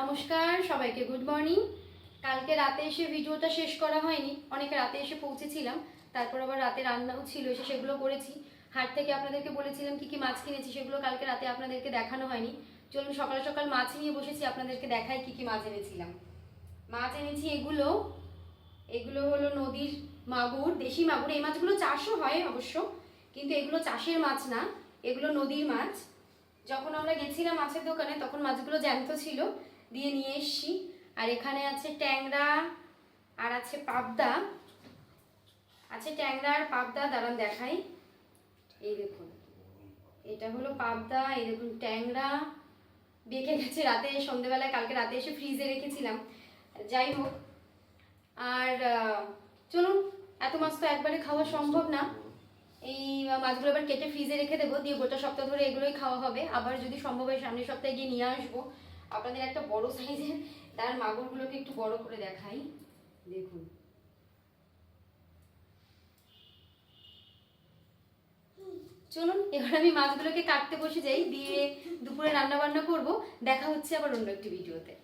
নমস্কার, সবাইকে good morning কালকে রাতে এসে ভিডিওটা শেষ করা হয়নি, অনেক রাতে এসে পৌঁছেছিলাম, তারপর আবার রাতে রান্নাও ছিল, এসে সেগুলো করেছি। হাট থেকে আপনাদেরকে বলেছিলাম কি কি মাছ কিনেছি, সেগুলো কালকে রাতে আপনাদেরকে দেখানো হয়নি। চলুন সকাল সকাল মাছ নিয়ে বসেছি, আপনাদেরকে দেখাই কি কি মাছ এনেছিলাম। মাছ এনেছি এগুলো। এগুলো হলো নদীর মাগুর, দেশি মাগুর। এই মাছগুলো চাষও হয় অবশ্য, কিন্তু এগুলো চাষের মাছ না, এগুলো নদীর মাছ। যখন আমরা গেছিলাম মাছের দোকানে, তখন মাছগুলো জ্যান্ত ছিল। দিয়ে নিয়ে এসছি। আর এখানে আছে ট্যাংরা, আর আছে পাবদা। আছে ট্যাংরা আর পাবদা দাঁড়ান দেখাই। এই দেখুন, এটা হলো পাবদা, এই দেখুন ট্যাংরা। বেঁকে গেছে রাতে, সন্ধেবেলায়, কালকে রাতে এসে ফ্রিজে রেখেছিলাম। যাই হোক, আর চলুন, এত মাছ তো একবারে খাওয়া সম্ভব না। এই মাছগুলো এবার কেটে ফ্রিজে রেখে দেবো, দিয়ে গোটা সপ্তাহ ধরে এগুলোই খাওয়া হবে। আবার যদি সম্ভব হয়, সামনের সপ্তাহে গিয়ে নিয়ে আসব। আপনাদের একটা বড় সাইজের, তার মাগুরগুলোকে একটু বড় করে দেখাই। দেখুন। চলুন, এবার আমি মাছগুলোকে কাটতে বসে যাই, দিয়ে দুপুরে রান্না বান্না করব। দেখা হচ্ছে আবার অন্য একটি ভিডিওতে।